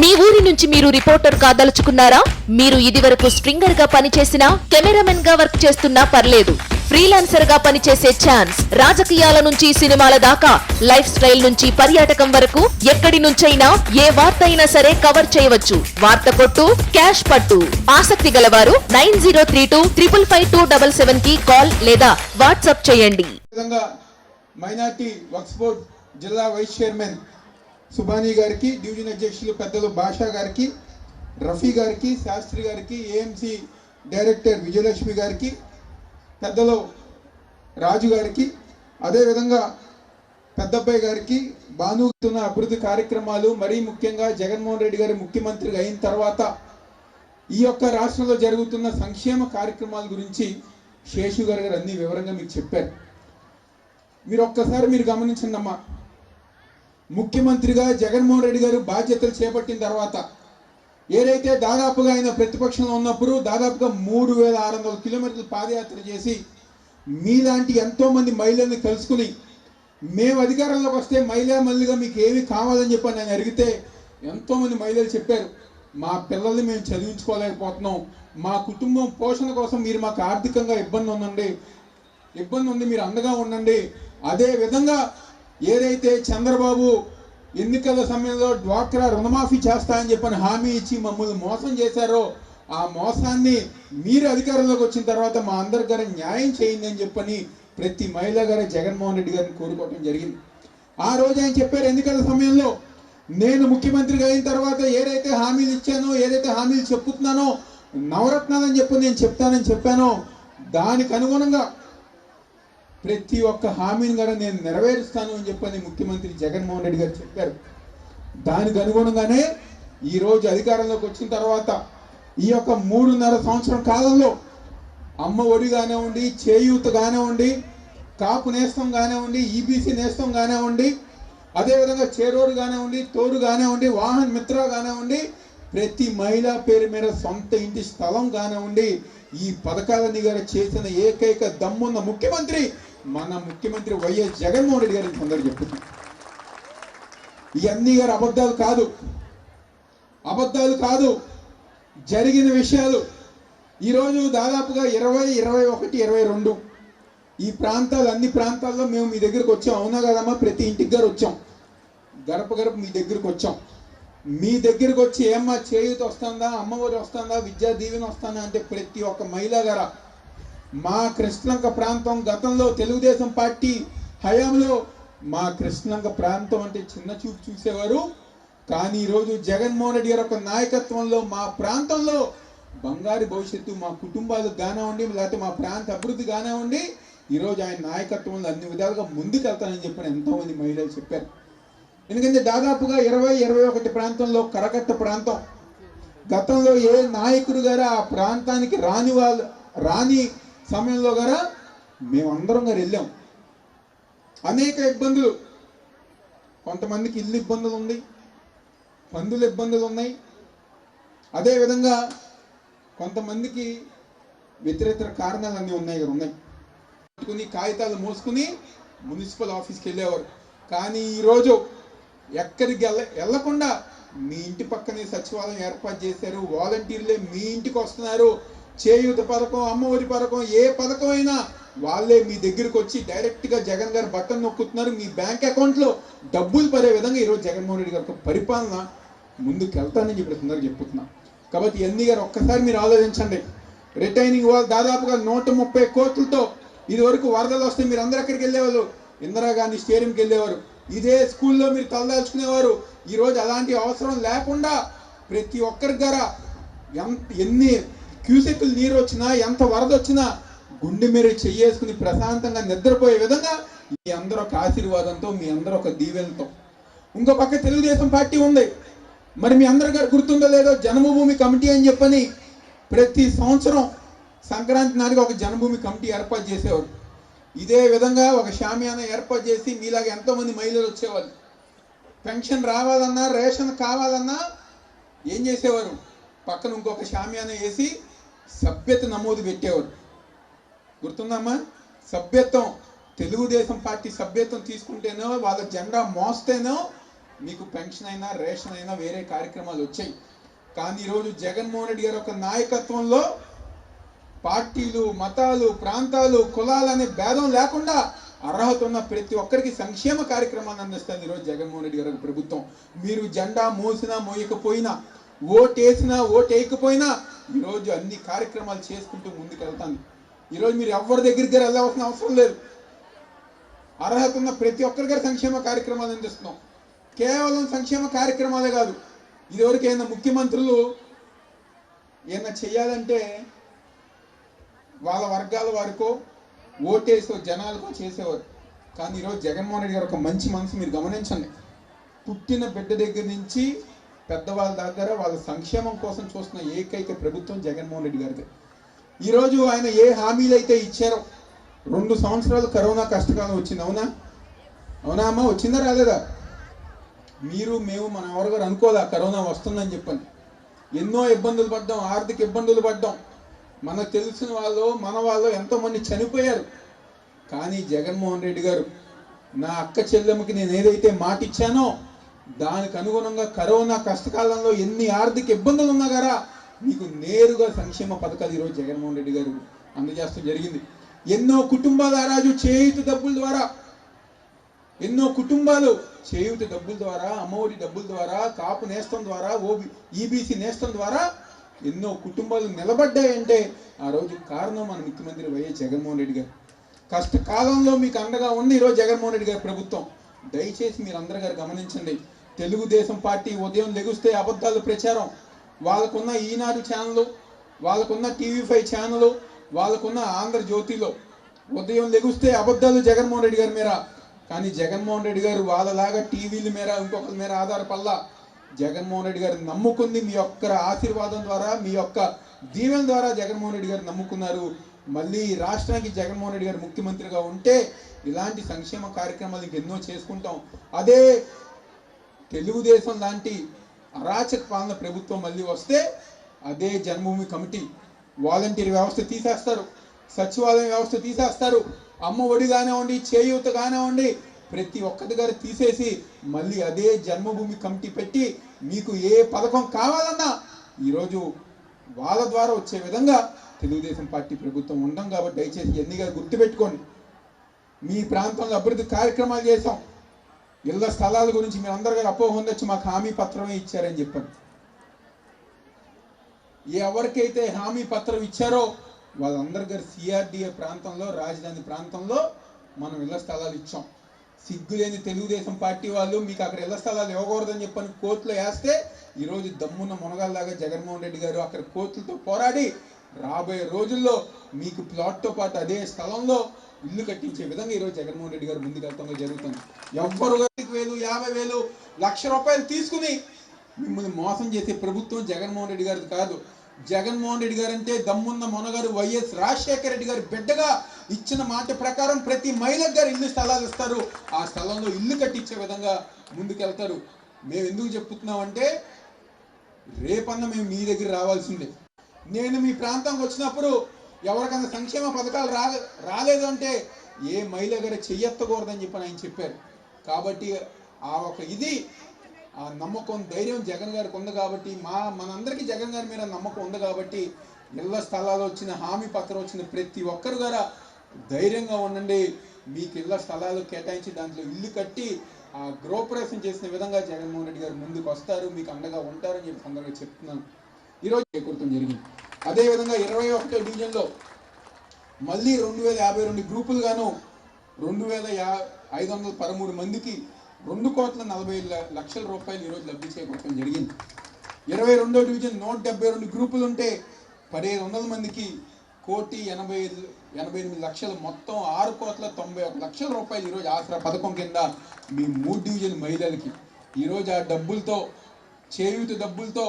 మీ ఊరి నుంచి మీరు రిపోర్టర్ కాదలుచుకున్నారా? మీరు ఇదివరకు స్ట్రింగర్గా పనిచేసినా కెమెరామెన్గా వర్క్ చేస్తున్నా పర్లేదు. ఫ్రీలాన్సర్గా పనిచేసే ఛాన్స్ రాజకీయాల నుంచి సినిమాల దాకా లైఫ్ స్టైల్ నుంచి పర్యాటకం వరకు ఎక్కడి నుంచైనా ఏ వార్త అయినా సరే కవర్ చేయవచ్చు. వార్త కొట్టు క్యాష్ పట్టు. ఆసక్తి గలవారు nine zero three two triple five two double సెవెన్కి కాల్ లేదా వాట్సాప్ చేయండి. మైనార్టీ వక్స్ బోర్డ్ జిల్లా వైస్ చైర్మన్ సుబానీ గారికి డివిజన్ అధ్యక్షులు పెద్దలు భాషా గారికి రఫీ గారికి శాస్త్రి గారికి ఏఎంసి డైరెక్టర్ విజయలక్ష్మి గారికి పెద్దలు రాజు గారికి అదేవిధంగా పెద్దబ్బాయి గారికి బానుతున్న అభివృద్ధి కార్యక్రమాలు మరీ ముఖ్యంగా జగన్మోహన్ రెడ్డి గారి ముఖ్యమంత్రిగా అయిన తర్వాత ఈ యొక్క రాష్ట్రంలో జరుగుతున్న సంక్షేమ కార్యక్రమాల గురించి శేషు గారు గారు అన్ని వివరంగా మీకు చెప్పారు. మీరు ఒక్కసారి మీరు గమనించండి అమ్మా ముఖ్యమంత్రిగా జగన్మోహన్ రెడ్డి గారు బాధ్యతలు చేపట్టిన తర్వాత ఏదైతే దాదాపుగా ఆయన ప్రతిపక్షంలో ఉన్నప్పుడు దాదాపుగా మూడు వేల ఆరు వందల కిలోమీటర్లు పాదయాత్ర చేసి మీలాంటి ఎంతోమంది మహిళల్ని కలుసుకుని మేము అధికారంలోకి వస్తే మహిళా మల్లిగా మీకు ఏమి కావాలని చెప్పి నేను అడిగితే ఎంతోమంది మహిళలు చెప్పారు మా పిల్లల్ని మేము చదివించుకోలేకపోతున్నాం. మా కుటుంబం పోషణ కోసం మీరు మాకు ఆర్థికంగా ఇబ్బంది ఉందండి. ఇబ్బంది ఉంది మీరు అండగా ఉండండి. అదే విధంగా ఏదైతే చంద్రబాబు ఎన్నికల సమయంలో డ్వాక్రా రుణమాఫీ చేస్తా అని చెప్పని హామీ ఇచ్చి మమ్మల్ని మోసం చేశారో ఆ మోసాన్ని మీరు అధికారంలోకి వచ్చిన తర్వాత మా అందరి గారి న్యాయం చేయండి అని చెప్పని ప్రతి మహిళ గారు జగన్మోహన్ రెడ్డి గారిని కోరుకోవడం జరిగింది. ఆ రోజు ఆయన చెప్పారు ఎన్నికల సమయంలో నేను ముఖ్యమంత్రిగా అయిన తర్వాత ఏదైతే హామీలు ఇచ్చానో ఏదైతే హామీలు చెప్పుతున్నానో నవరత్నాలని చెప్పి నేను చెప్తానని చెప్పానో దానికి అనుగుణంగా ప్రతి ఒక్క హామీని కూడా నేను నెరవేరుస్తాను అని చెప్పని ముఖ్యమంత్రి జగన్మోహన్ రెడ్డి గారు చెప్పారు. దానికి అనుగుణంగానే ఈ రోజు అధికారంలోకి వచ్చిన తర్వాత ఈ యొక్క మూడున్నర సంవత్సరం కాలంలో అమ్మ ఒడి కానివ్వండి చేయూత కానివ్వండి కాపు నేస్తం కానివ్వండి ఈబీసీ నేస్తం కానివ్వండి అదేవిధంగా చేరోరు కానివ్వండి తోరు కానివ్వండి వాహన్ మిత్ర కానివ్వండి ప్రతి మహిళ పేరు మీద సొంత ఇంటి స్థలం కానివ్వండి ఈ పథకాలన్నీ గారు చేసిన ఏకైక దమ్మున్న ముఖ్యమంత్రి మన ముఖ్యమంత్రి వైఎస్ జగన్మోహన్ రెడ్డి గారికి అందరూ చెప్తున్నాం. ఇవన్నీ గారు అబద్ధాలు కాదు. అబద్ధాలు కాదు. జరిగిన విషయాలు. ఈరోజు దాదాపుగా ఇరవై ఇరవై ఒకటి ఇరవై రెండు. ఈ ప్రాంతాలు అన్ని ప్రాంతాల్లో మేము మీ దగ్గరకు వచ్చాం. అవునా కదమ్మా? ప్రతి ఇంటికి గారు వచ్చాం. గడప గడప మీ దగ్గరకు వచ్చాం. మీ దగ్గరకు వచ్చి ఏమ్మా చేయూత వస్తుందా అమ్మఒడి వస్తుందా విద్యా దీవెన వస్తుందా అంటే ప్రతి ఒక్క మహిళ గార మా కృష్ణంక ప్రాంతం గతంలో తెలుగుదేశం పార్టీ హయాంలో మా కృష్ణంక ప్రాంతం అంటే చిన్న చూపు చూసేవారు. కానీ ఈరోజు జగన్మోహన్ రెడ్డి గారి యొక్క నాయకత్వంలో మా ప్రాంతంలో బంగారు భవిష్యత్తు మా కుటుంబాలకు కానివ్వండి లేకపోతే మా ప్రాంత అభివృద్ధి కానివ్వండి ఈరోజు ఆయన నాయకత్వంలో అన్ని విధాలుగా ముందుకెళ్తానని చెప్పిన ఎంతోమంది మహిళలు చెప్పారు. ఎందుకంటే దాదాపుగా ఇరవై ఇరవై ఒకటి ప్రాంతంలో కరకట్ట ప్రాంతం. గతంలో ఏ నాయకుడు గారు ఆ ప్రాంతానికి రాని వాళ్ళు రాని సమయంలో గారా మేమందరం గారు వెళ్ళాం. అనేక ఇబ్బందులు. కొంతమందికి ఇల్లు ఇబ్బందులు ఉంది పందుల ఇబ్బందులు ఉన్నాయి. అదేవిధంగా కొంతమందికి వ్యతిరేక కారణాలు అన్నీ ఉన్నాయి కదా ఉన్నాయి. పట్టుకుని కాగితాలు మోసుకుని మున్సిపల్ ఆఫీస్కి వెళ్ళేవారు. కానీ ఈరోజు ఎక్కడికి వెళ్ళ వెళ్ళకుండా మీ ఇంటి పక్కనే సచివాలయం ఏర్పాటు చేశారు. వాలంటీర్లే మీ ఇంటికి వస్తున్నారు. చేయూత పథకం అమ్మఒడి పథకం ఏ పథకం అయినా వాళ్ళే మీ దగ్గరికి వచ్చి డైరెక్ట్గా జగన్ గారు బట్టను నొక్కుతున్నారు. మీ బ్యాంక్ అకౌంట్లో డబ్బులు పడే విధంగా ఈరోజు జగన్మోహన్ రెడ్డి గారి పరిపాలన ముందుకు వెళ్తానని చెప్పి తొందరగా చెప్తున్నా కాబట్టి ఎన్ని గారు ఒక్కసారి మీరు ఆలోచించండి. రిటైనింగ్ వాళ్ళు దాదాపుగా నూట ముప్పై కోట్లతో ఇది వరకు వరదలు వస్తే మీరు అందరు ఎక్కడికి వెళ్ళేవాళ్ళు? ఇందిరాగాంధీ స్టేడియంకి వెళ్ళేవారు. ఇదే స్కూల్లో మీరు తలదాల్చుకునేవారు ఈరోజు అలాంటి అవసరం లేకుండా ప్రతి ఒక్కరి ద్వారా ఎంత ఎన్ని క్యూసెక్కులు నీరు వచ్చినా ఎంత వరద వచ్చినా గుండె మీరు చెయ్యేసుకుని ప్రశాంతంగా నిద్రపోయే విధంగా మీ అందరూ ఒక ఆశీర్వాదంతో మీ అందరూ ఒక దీవెనతో. ఇంకో పక్క తెలుగుదేశం పార్టీ ఉంది. మరి మీ అందరి గారు గుర్తుందో లేదో జన్మభూమి కమిటీ అని చెప్పని ప్రతి సంవత్సరం సంక్రాంతి నాటికి ఒక జన్మభూమి కమిటీ ఏర్పాటు చేసేవారు. ఇదే విధంగా ఒక షామియానా ఏర్పాటు చేసి మీలాగా ఎంతోమంది మహిళలు వచ్చేవాళ్ళు. పెన్షన్ రావాలన్నా రేషన్ కావాలన్నా ఏం చేసేవారు? పక్కన ఇంకొక షామియానా వేసి సభ్యత నమోదు పెట్టేవాడు. గుర్తుందమ్మా? సభ్యత్వం తెలుగుదేశం పార్టీ సభ్యత్వం తీసుకుంటేనో వాళ్ళ జెండా మోస్తేనో మీకు పెన్షన్ అయినా రేషన్ అయినా వేరే కార్యక్రమాలు వచ్చాయి. కానీ ఈరోజు జగన్మోహన్ రెడ్డి గారి యొక్క నాయకత్వంలో పార్టీలు మతాలు ప్రాంతాలు కులాలు అనే భేదం లేకుండా అర్హత ఉన్న ప్రతి ఒక్కరికి సంక్షేమ కార్యక్రమాన్ని అందిస్తుంది ఈరోజు జగన్మోహన్ రెడ్డి గారి ప్రభుత్వం. మీరు జెండా మోసినా మోయకపోయినా ఓటేసినా ఓటేయకపోయినా ఈరోజు అన్ని కార్యక్రమాలు చేసుకుంటూ ముందుకు వెళ్తాను ఈరోజు మీరు ఎవరి దగ్గరికి వెళ్ళవలసిన అవసరం లేదు. అర్హత ఉన్న ప్రతి ఒక్కరికి సంక్షేమ కార్యక్రమాలు అందిస్తున్నాం. కేవలం సంక్షేమ కార్యక్రమాలే కాదు ఇదివరకు ఏమైనా ముఖ్యమంత్రులు ఏమైనా చేయాలంటే వాళ్ళ వర్గాల వారికో ఓటేసో జనాలకో చేసేవారు. కానీ ఈరోజు జగన్మోహన్ రెడ్డి గారు ఒక మంచి మనసు మీరు గమనించండి. పుట్టిన బిడ్డ దగ్గర నుంచి పెద్దవాళ్ళ దగ్గర వాళ్ళ సంక్షేమం కోసం చూస్తున్న ఏకైక ప్రభుత్వం జగన్మోహన్ రెడ్డి గారిది. ఈరోజు ఆయన ఏ హామీలు అయితే ఇచ్చారో రెండు సంవత్సరాలు కరోనా కష్టకాలం వచ్చింది అవునా? అవునా అమ్మ వచ్చిందా రాలేదా? మీరు మేము మన ఎవరిగారు అనుకోదా కరోనా వస్తుందని చెప్పండి ఎన్నో ఇబ్బందులు పడ్డాం ఆర్థిక ఇబ్బందులు పడ్డాం. మనకు తెలిసిన వాళ్ళు మన వాళ్ళు ఎంతోమంది చనిపోయారు. కానీ జగన్మోహన్ రెడ్డి గారు నా అక్క చెల్లెమ్మకి నేను ఏదైతే మాట ఇచ్చానో దానికి అనుగుణంగా కరోనా కష్టకాలంలో ఎన్ని ఆర్థిక ఇబ్బందులు ఉన్నా గారా మీకు నేరుగా సంక్షేమ పథకాలు ఈరోజు జగన్మోహన్ రెడ్డి గారు అందజేస్తూ జరిగింది. ఎన్నో కుటుంబాల రాజు చేయుత డబ్బుల ద్వారా ఎన్నో కుటుంబాలు చేయుత డబ్బుల ద్వారా అమ్మఒడి డబ్బుల ద్వారా కాపు నేస్తం ద్వారా ఓబి ఈబీసీ నేస్తం ద్వారా ఎన్నో కుటుంబాలు నిలబడ్డాయంటే ఆ రోజు కారణం మన ముఖ్యమంత్రి వైఎస్ జగన్మోహన్ రెడ్డి గారు. కష్టకాలంలో మీకు అండగా ఉంది ఈరోజు జగన్మోహన్ రెడ్డి గారి ప్రభుత్వం. దయచేసి మీరు అందరి గారు గమనించండి. తెలుగుదేశం పార్టీ ఉదయం లెగుస్తే అబద్ధాలు ప్రచారం. వాళ్ళకున్న ఈనాడు ఛానల్ వాళ్ళకున్న టీవీ ఫైవ్ ఛానల్ వాళ్ళకున్న ఆంధ్రజ్యోతిలో ఉదయం లెగుస్తే అబద్ధాలు జగన్మోహన్ రెడ్డి గారి మీద కానీ జగన్మోహన్ రెడ్డి గారు వాళ్ళలాగా టీవీల మీద ఇంకొకరి మీద ఆధారపల్లా జగన్మోహన్ రెడ్డి గారు నమ్ముకుంది మీ యొక్క ఆశీర్వాదం ద్వారా మీ యొక్క దీవెన ద్వారా జగన్మోహన్ రెడ్డి గారు నమ్ముకున్నారు. మళ్ళీ ఈ రాష్ట్రానికి జగన్మోహన్ రెడ్డి గారు ముఖ్యమంత్రిగా ఉంటే ఇలాంటి సంక్షేమ కార్యక్రమాలు ఇంకెన్నో చేసుకుంటాం. అదే తెలుగుదేశం లాంటి అరాచక పాలన ప్రభుత్వం మళ్ళీ వస్తే అదే జన్మభూమి కమిటీ వాలంటీర్ వ్యవస్థ తీసేస్తారు సచివాలయం వ్యవస్థ తీసేస్తారు అమ్మ ఒడి కానివ్వండి చేయూత కానివ్వండి ప్రతి ఒక్కటి గారు తీసేసి మళ్ళీ అదే జన్మభూమి కమిటీ పెట్టి మీకు ఏ పథకం కావాలన్నా ఈరోజు వాళ్ళ ద్వారా వచ్చే విధంగా తెలుగుదేశం పార్టీ ప్రభుత్వం ఉండం కాబట్టి దయచేసి ఎన్ని గారు గుర్తుపెట్టుకోండి. మీ ప్రాంతంలో అభివృద్ధి కార్యక్రమాలు చేశాం. ఇళ్ళ స్థలాల గురించి మీరు అందరు గారు అపోహ ఉండొచ్చు మాకు హామీ పత్రమే ఇచ్చారని చెప్పారు ఎవరికైతే హామీ పత్రం ఇచ్చారో వాళ్ళందరి గారు సిఆర్డిఏ ప్రాంతంలో రాజధాని ప్రాంతంలో మనం ఇళ్ళ స్థలాలు ఇచ్చాం. సిగ్గులేని తెలుగుదేశం పార్టీ వాళ్ళు మీకు అక్కడ ఇళ్ళ స్థలాలు ఇవ్వకూడదని చెప్పని కోర్టులో వేస్తే ఈరోజు దమ్మున్న మునగాల్లాగా జగన్మోహన్ రెడ్డి గారు అక్కడ కోర్టులతో పోరాడి రాబోయే రోజుల్లో మీకు ప్లాట్తో పాటు అదే స్థలంలో ఇల్లు కట్టించే విధంగా ఈరోజు జగన్మోహన్ రెడ్డి గారు ముందుకు జరుగుతుంది. ఎవ్వరు ఐదు వేలు యాభై వేలు లక్ష రూపాయలు తీసుకుని మిమ్మల్ని మోసం చేసే ప్రభుత్వం జగన్మోహన్ రెడ్డి గారిది కాదు. జగన్మోహన్ రెడ్డి గారు అంటే దమ్మున్న మొనగారు వైఎస్ రాజశేఖర రెడ్డి గారు బిడ్డగా ఇచ్చిన మాట ప్రకారం ప్రతి మహిళకు గారు ఇల్లు స్థలాలు ఇస్తారు. ఆ స్థలంలో ఇల్లు కట్టించే విధంగా ముందుకెళ్తారు. మేము ఎందుకు చెప్తున్నామంటే రేపన్న మేము మీ దగ్గర రావాల్సిందే. నేను మీ ప్రాంతానికి వచ్చినప్పుడు ఎవరికైనా సంక్షేమ పథకాలు రాలే రాలేదు అంటే ఏ మహిళ గారు చెయ్యెత్తకూడదని చెప్పి ఆయన చెప్పారు. కాబట్టి ఆ ఒక ఇది ఆ నమ్మకం ధైర్యం జగన్ గారికి ఉంది కాబట్టి మా మనందరికీ జగన్ గారి మీద నమ్మకం ఉంది కాబట్టి ఇళ్ళ స్థలాలు వచ్చిన హామీ పత్రం వచ్చిన ప్రతి ఒక్కరు కూడా ధైర్యంగా ఉండండి. మీకు ఇళ్ళ స్థలాలు కేటాయించి దాంట్లో ఇల్లు కట్టి ఆ గృహప్రవేశం చేసిన విధంగా జగన్మోహన్ రెడ్డి గారు ముందుకు వస్తారు మీకు అండగా ఉంటారని చెప్పి సందర్భంగా చెప్తున్నాను. ఈరోజు చేకూరటం జరిగింది? అదేవిధంగా ఇరవై ఒకటో డివిజన్లో మళ్ళీ రెండు వేల యాభై రెండు గ్రూపులుగాను రెండు వేల యా ఐదు వందల పదమూడు మందికి రెండు కోట్ల నలభై లక్షల రూపాయలు ఈరోజు లబ్ధి చేకూరటం జరిగింది. ఇరవై రెండో డివిజన్ నూట డెబ్బై రెండు గ్రూపులు ఉంటే పదిహేను వందల మందికి కోటి ఎనభై ఐదు- ఎనభై ఎనిమిది లక్షలు మొత్తం ఆరు కోట్ల తొంభై ఒక లక్షల రూపాయలు ఈరోజు ఆసరా పథకం కింద మీ మూడు డివిజన్ మహిళలకి. ఈరోజు ఆ డబ్బులతో చేయూత డబ్బులతో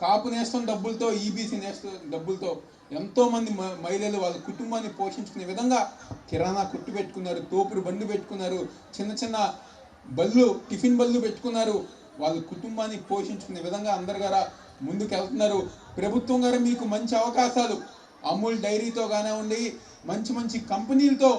కాపు నేస్తం డబ్బులతో ఈబీసీ నేస్తం డబ్బులతో ఎంతోమంది మ- మహిళలు వాళ్ళ కుటుంబాన్ని పోషించుకునే విధంగా కిరాణా కొట్టు పెట్టుకున్నారు తోపుడు బండ్లు పెట్టుకున్నారు చిన్న చిన్న బళ్ళు టిఫిన్ బళ్ళు పెట్టుకున్నారు. వాళ్ళ కుటుంబాన్ని పోషించుకునే విధంగా అందరు గారా ముందుకు వెళ్తున్నారు ప్రభుత్వం గారు మీకు మంచి అవకాశాలు. అమూల్ డైరీతో కానివ్వండి మంచి మంచి కంపెనీలతో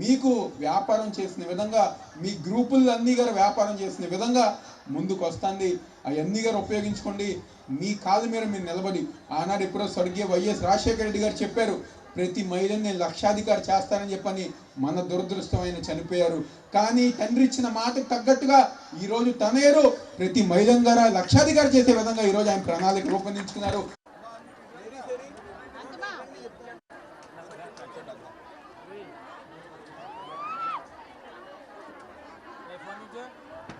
మీకు వ్యాపారం చేసిన విధంగా మీ గ్రూపులన్నీ గారు వ్యాపారం చేసిన విధంగా ముందుకు వస్తుంది అవన్నీ గారు ఉపయోగించుకోండి. మీ కాలు మీద మీరు నిలబడి ఆనాడు ఎప్పుడో స్వర్గీయ వైఎస్ రాజశేఖర రెడ్డి గారు చెప్పారు ప్రతి మహిళని నేను లక్షాధికారి చేస్తానని చెప్పని మన దురదృష్టం ఆయన చనిపోయారు. కానీ తండ్రి ఇచ్చిన మాటకు తగ్గట్టుగా ఈరోజు తనేరు. ప్రతి మహిళం గారు లక్షాధికారి చేసే విధంగా ఈరోజు ఆయన ప్రణాళిక రూపొందించుకున్నారు. Hey, Flamingo?